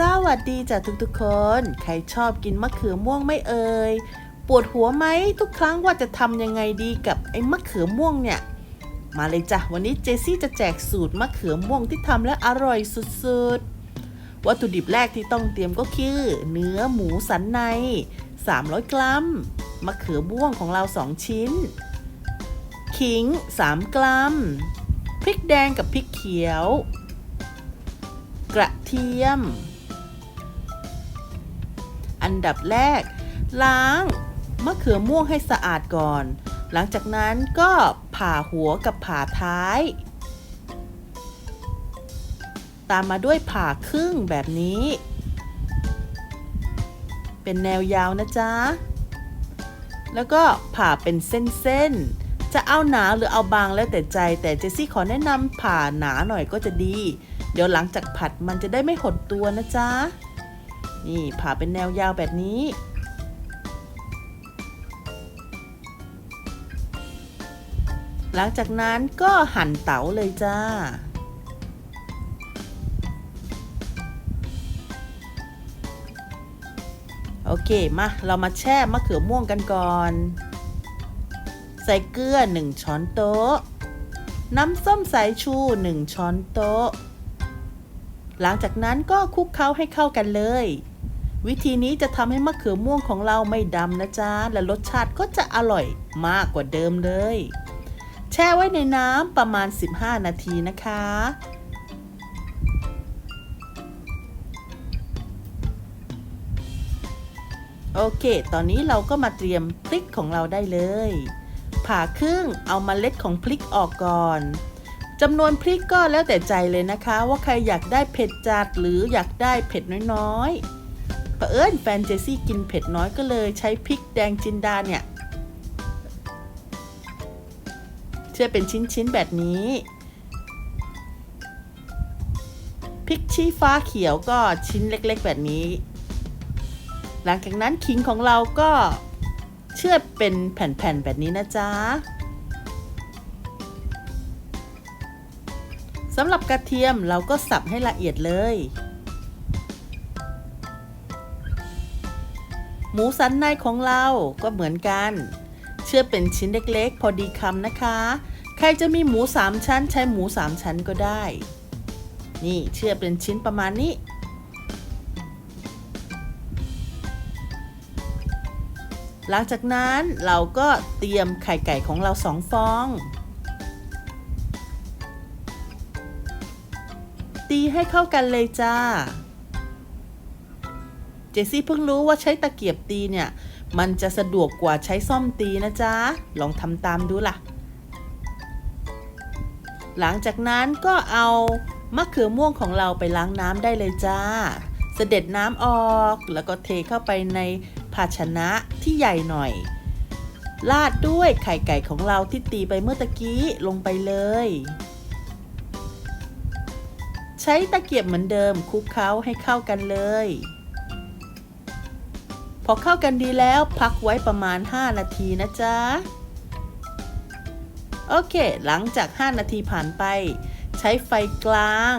สวัสดีจ้ะทุกๆคน ใครชอบกินมะเขือม่วงไม่เอ่ย ปวดหัวไหมทุกครั้งว่าจะทำยังไงดีกับไอ้มะเขือม่วงเนี่ย มาเลยจ้ะวันนี้เจซี่จะแจกสูตรมะเขือม่วงที่ทำและอร่อยสุดๆ วัตถุดิบแรกที่ต้องเตรียมก็คือ เนื้อหมูสันใน 300 กรัม มะเขือม่วงของเรา 2 ชิ้น ขิง 3 กรัม พริกแดงกับพริกเขียว กระเทียม นดับแรก ล้างมะเขือม่วงให้สะอาดก่อน หลังจากนั้นก็ผ่าหัวกับผ่าท้าย ตามมาด้วยผ่าครึ่งแบบนี้ เป็นแนวยาวนะจ๊ะ แล้วก็ผ่าเป็นเส้นๆ จะเอาหนาหรือเอาบางแล้วแต่ใจ แต่เจสซี่ขอแนะนำผ่าหนาหน่อยก็จะดี เดี๋ยวหลังจากผัดมันจะได้ไม่หดตัวนะจ๊ะ นี่ผ่าเป็นแนวยาวแบบนี้ หลังจากนั้นก็หั่นเต๋าเลยจ้า โอเค มา เรามาแช่มะเขือม่วงกันก่อน ใส่เกลือ 1 ช้อนโต๊ะ น้ำส้มสายชู 1 ช้อนโต๊ะหลังจากนั้นก็คลุกเคล้าให้เข้ากันเลย วิธีนี้จะทำให้มะเขือม่วงของเราไม่ดำนะจ๊ะ และรสชาติก็จะอร่อยมากกว่าเดิมเลย แช่ไว้ในน้ำประมาณ 15 นาทีนะคะ โอเค ตอนนี้เราก็มาเตรียมพริกของเราได้เลย ผ่าครึ่งเอามาเล็ดของพริกออกก่อนจำนวนพริกก็แล้วแต่ใจเลยนะคะ ว่าใครอยากได้เผ็ดจัดหรืออยากได้เผ็ดน้อยๆ เอิญแฟนเจซี่กินเผ็ดน้อยก็เลยใช้พริกแดงจินดาเนี่ยเชื่อเป็นชิ้นๆแบบนี้พริกชี้ฟ้าเขียวก็ชิ้นเล็กๆแบบนี้ หลังจากนั้นขิงของเราก็เชื่อเป็นแผ่นๆแบบนี้นะจ๊ะสำหรับกระเทียมเราก็สับให้ละเอียดเลย หมูสันในของเราก็เหมือนกัน เชื่อเป็นชิ้นเล็กๆ พอดีคำนะคะ ใครจะมีหมูสามชั้น ใช้หมูสามชั้นก็ได้ นี่เชื่อเป็นชิ้นประมาณนี้ หลังจากนั้นเราก็เตรียมไข่ไก่ของเราสองฟอง ตีให้เข้ากันเลยจ้า เจสซี่เพิ่งรู้ว่าใช้ตะเกียบตีเนี่ย มันจะสะดวกกว่าใช้ซ่อมตีนะจ๊ะ ลองทำตามดูล่ะ หลังจากนั้นก็เอามะเขือม่วงของเราไปล้างน้ำได้เลยจ้า เสด็จน้ำออกแล้วก็เทเข้าไปในภาชนะที่ใหญ่หน่อยราดด้วยไข่ไก่ของเราที่ตีไปเมื่อตะกี้ลงไปเลย ใช้ตะเกียบเหมือนเดิมคลุกเคล้าให้เข้ากันเลย พอเข้ากันดีแล้วพักไว้ประมาณ 5 นาทีนะจ๊ะ โอเค หลังจาก 5 นาทีผ่านไป ใช้ไฟกลาง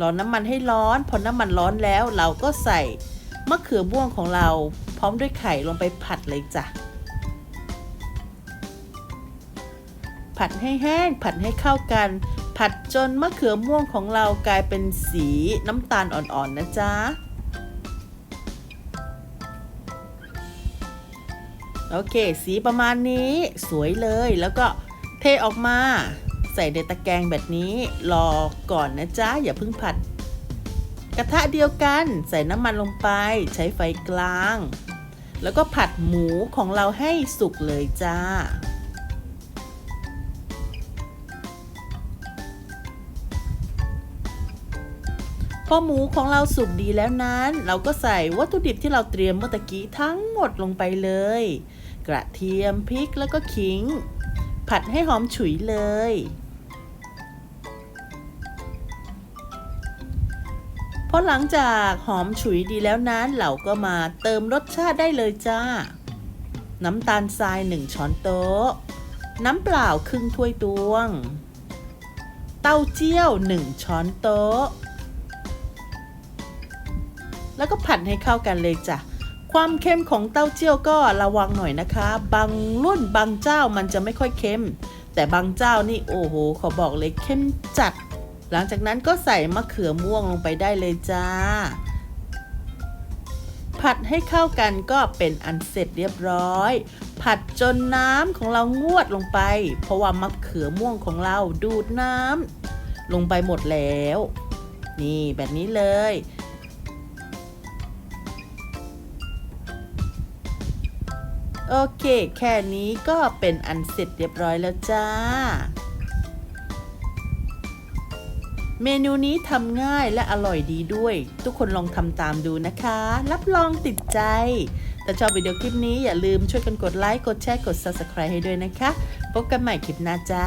รอน้ำมันให้ร้อน พอน้ำมันร้อนแล้วเราก็ใส่มะเขือม่วงของเรา พร้อมด้วยไข่ลงไปผัดเลยจ้ะ ผัดให้แห้ง ผัดให้เข้ากัน ผัดจนมะเขือม่วงของเรากลายเป็นสีน้ำตาลอ่อนๆนะจ๊ะ โอเค สีประมาณนี้สวยเลยแล้วก็เทออกมาใส่ในตะแกรงแบบนี้รอก่อนนะจ๊ะ อย่าเพิ่งผัด กระทะเดียวกันใส่น้ำมันลงไปใช้ไฟกลาง แล้วก็ผัดหมูของเราให้สุกเลยจ้าพอหมูของเราสุกดีแล้วนั้น เราก็ใส่วัตถุดิบที่เราเตรียมเมื่อตะกี้ทั้งหมดลงไปเลย กระเทียมพริกแล้วก็ขิง ผัดให้หอมฉุยเลย พอหลังจากหอมฉุยดีแล้วนั้นเราก็มาเติมรสชาติได้เลยจ้า น้ำตาลทราย1ช้อนโต๊ะ น้ำเปล่าครึ่งถ้วยตวง เต้าเจี้ยว1ช้อนโต๊ะ แล้วก็ผัดให้เข้ากันเลยจ้ะ ความเค็มของเต้าเจี้ยวก็ระวังหน่อยนะคะ บางรุ่นบางเจ้ามันจะไม่ค่อยเค็ม แต่บางเจ้านี่โอ้โห ขอบอกเลยเข้มจัด หลังจากนั้นก็ใส่มะเขือม่วงลงไปได้เลยจ้า ผัดให้เข้ากันก็เป็นอันเสร็จเรียบร้อย ผัดจนน้ำของเรางวดลงไป เพราะว่ามะเขือม่วงของเราดูดน้ำลงไปหมดแล้ว นี่แบบนี้เลย โอเค แค่นี้ก็เป็นอันเสร็จเรียบร้อยแล้วจ้า เมนูนี้ทำง่ายและอร่อยดีด้วย ทุกคนลองทำตามดูนะคะ รับรองติดใจ ถ้าชอบวิดีโอคลิปนี้อย่าลืมช่วยกันกดไลค์ กดแชร์ กด Subscribe ให้ด้วยนะคะ พบกันใหม่คลิปหน้าจ้า